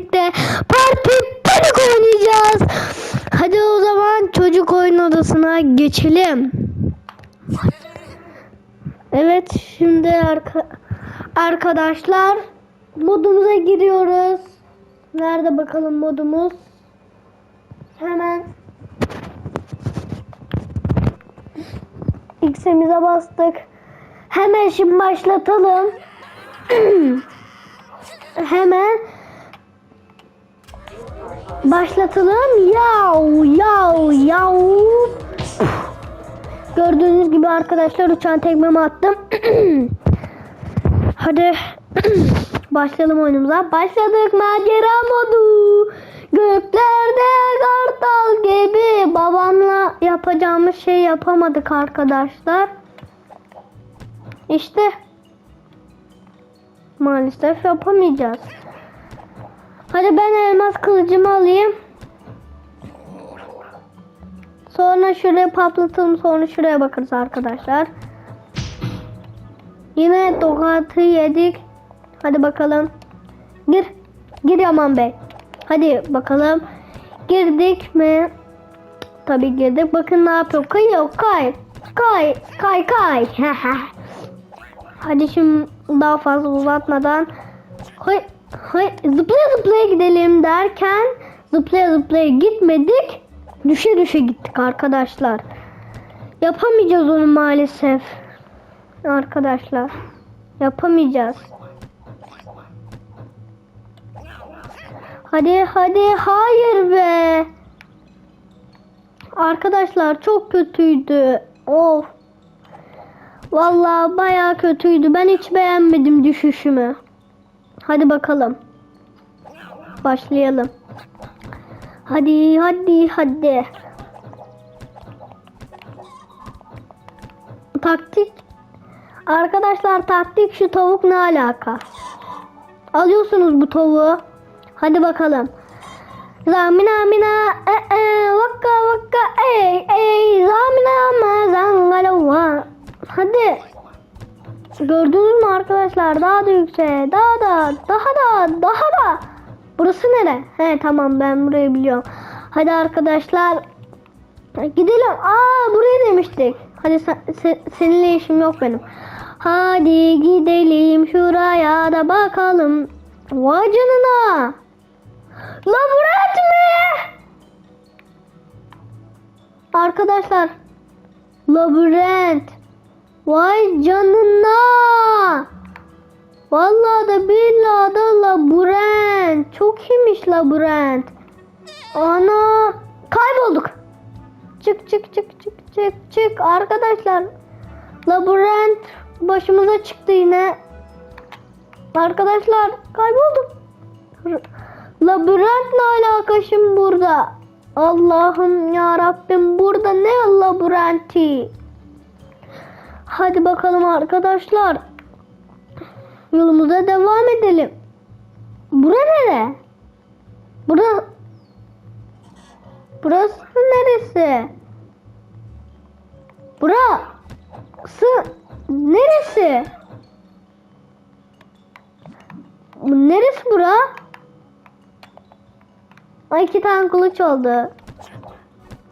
birlikte Parti Panik oynayacağız. Hadi o zaman çocuk oyun odasına geçelim. Evet şimdi arka, arkadaşlar modumuza giriyoruz. Nerede bakalım modumuz? Hemen X'imize bastık. Hemen şimdi başlatalım. Hemen başlatalım. Yav yav yav. Gördüğünüz gibi arkadaşlar uçan tekmemi attım. Hadi başlayalım oyunumuza. Başladık macera modu. Göklerde kartal gibi babamla yapacağımız şey yapamadık arkadaşlar. İşte maalesef yapamayacağız. Hadi ben elmas kılıcımı alayım. Sonra şuraya patlatalım sonra şuraya bakarız arkadaşlar. Yine tokatı yedik. Hadi bakalım. Gir. Gir Yaman Bey. Hadi bakalım. Girdik mi? Tabii girdik. Bakın ne yapıyor. Kayıyor. Kay. Kay. Kay kay. Hadi şimdi daha fazla uzatmadan. Hay, hay, zıplaya zıplaya gidelim derken zıplaya zıplaya gitmedik. Düşe düşe gittik arkadaşlar. Yapamayacağız onu maalesef. Arkadaşlar. Yapamayacağız. Hadi hadi hayır be. Arkadaşlar çok kötüydü. Of. Vallahi baya kötüydü. Ben hiç beğenmedim düşüşümü. Hadi bakalım. Başlayalım. Hadi hadi hadi. Taktik. Arkadaşlar taktik şu tavuk ne alaka? Alıyorsunuz bu tavuğu. Hadi bakalım. Zamina mina e e vakka vakka ey ey zamina ma zangalova. Hadi. Gördünüz mü arkadaşlar? Daha da yüksek. Daha da daha da daha da. Burası nere? He tamam ben burayı biliyorum. Hadi arkadaşlar. Gidelim. Aa buraya demiştik. Hadi sen, se- seninle işim yok benim. Hadi gidelim şuraya da bakalım. Vay canına. Labirent mi? Arkadaşlar. Labirent. Vay canına. Vallahi da billahi da labirent. Çok iyiymiş labirent. Ana. Kaybolduk. Çık çık çık çık çık çık. Arkadaşlar. Labirent başımıza çıktı yine. Arkadaşlar kaybolduk. Labirent ne alaka şimdi burada? Allah'ım ya Rabbim burada ne labirenti? Hadi bakalım arkadaşlar. Yolumuza devam edelim. Bura nere? Bura Burası neresi? Burası neresi? Neresi bura? Ay iki tane kılıç oldu.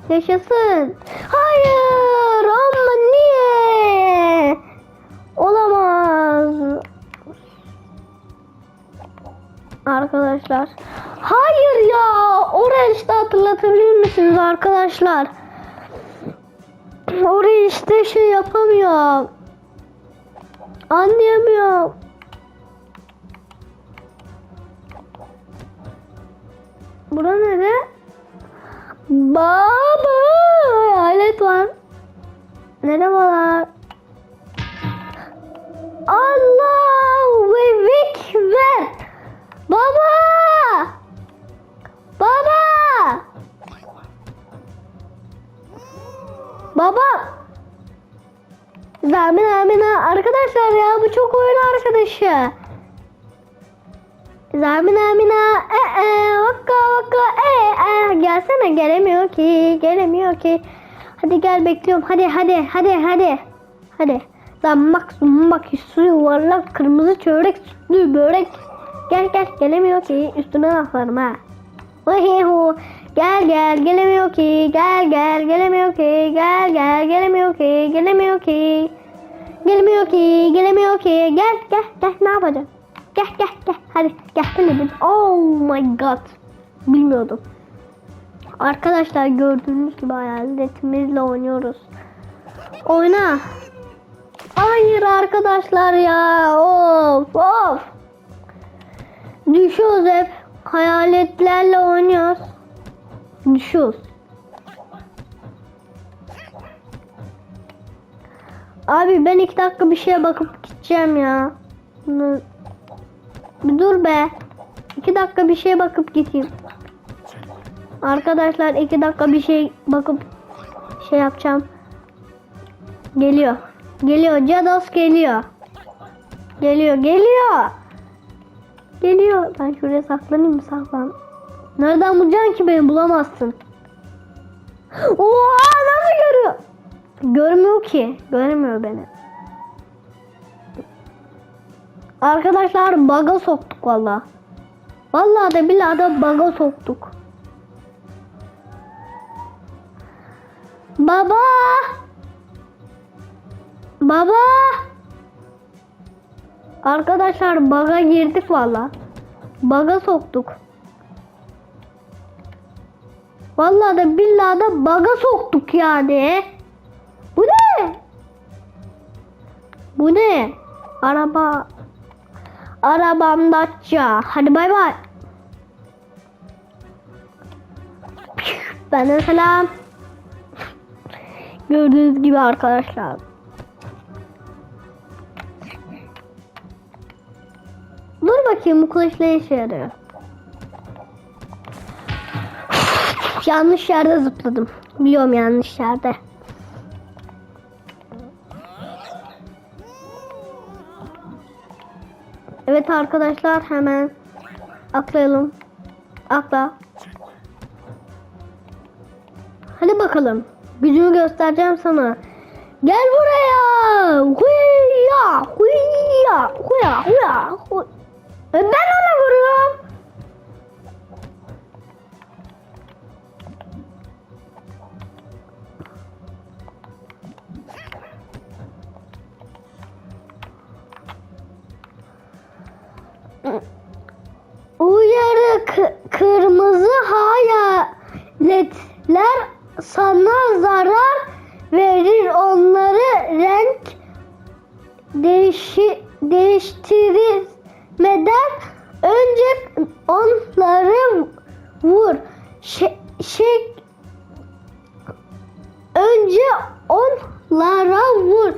Yaşasın. Hayır Arkadaşlar. Hayır ya. İşte hatırlatabilir misiniz arkadaşlar? Oraya işte şey yapamıyorum. Anlayamıyorum. Bura nere? Baba hayalet var. Merhabalar. Allah Baba. Zamin Amina arkadaşlar ya bu çok oyun arkadaşı. Zamin Amina e e vakka vakka e e gelsene gelemiyor ki gelemiyor ki. Hadi gel bekliyorum hadi hadi hadi hadi. Hadi. Zammak zummak su yuvarlak kırmızı çörek sütlü börek. Gel gel gelemiyor ki üstüne laflarım ha. Vahihu. Gel gel gelemiyor ki. Gel gel gelemiyor ki. Gel gel gelemiyor ki. Gelemiyor ki. Gelemiyor ki gelemiyor ki. Gel gel gel. Ne yapacağım? Gel gel gel. Hadi gel. Dedim oh my god. Bilmiyordum. Arkadaşlar gördüğünüz gibi hayaletimizle oynuyoruz. Oyna. Hayır arkadaşlar ya. Of of. Düşüyoruz hep. Hayaletlerle oynuyoruz düşüyoruz Abi ben iki dakika bir şeye bakıp gideceğim ya. Bir dur be. İki dakika bir şeye bakıp gideyim. Arkadaşlar iki dakika bir şey bakıp şey yapacağım. Geliyor. Geliyor. Cados geliyor. Geliyor. Geliyor. Geliyor. Ben şuraya saklanayım mı? Saklan. Nereden bulacaksın ki beni bulamazsın. Oha nasıl görüyor? Görmüyor ki. Görmüyor beni. Arkadaşlar baga soktuk valla. Vallahi de billahi de baga soktuk. Baba! Baba! Arkadaşlar baga girdik valla. Baga soktuk. Vallahi de billahi de baga soktuk yani. Bu ne? Bu ne? Araba. Arabam Dacia. Hadi bay bay. Benden selam. Gördüğünüz gibi arkadaşlar. Dur bakayım bu kılıç ne işe yarıyor? Yanlış yerde zıpladım. Biliyorum yanlış yerde. Evet arkadaşlar hemen atlayalım. Atla. Hadi bakalım. Gücümü göstereceğim sana. Gel buraya. Huya, huya, huya, huya. huy- E, Ben ona vuruyorum. Kırmızı hayaletler sana zarar verir. Onları renk değişi, değiştirmeden önce onları vur. Şey, önce onlara vur.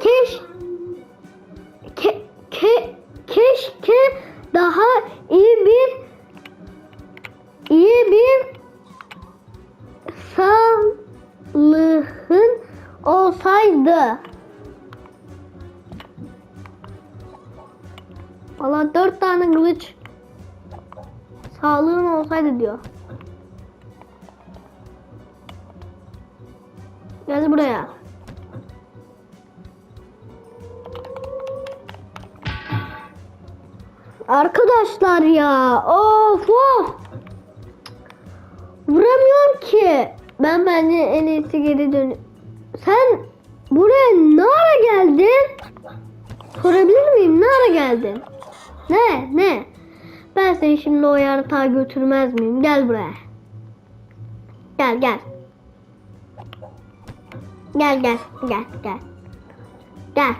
Keş ke, ke, keşke daha iyi bir iyi bir sağlığın olsaydı. Valla dört tane kılıç sağlığın olsaydı diyor. Gel buraya. Arkadaşlar ya. Of of. Vuramıyorum ki. Ben bence en iyisi geri dön. Sen buraya ne ara geldin? Sorabilir miyim? Ne ara geldin? Ne? Ne? Ben seni şimdi o yaratığa götürmez miyim? Gel buraya. Gel gel. Gel gel gel gel. Gel.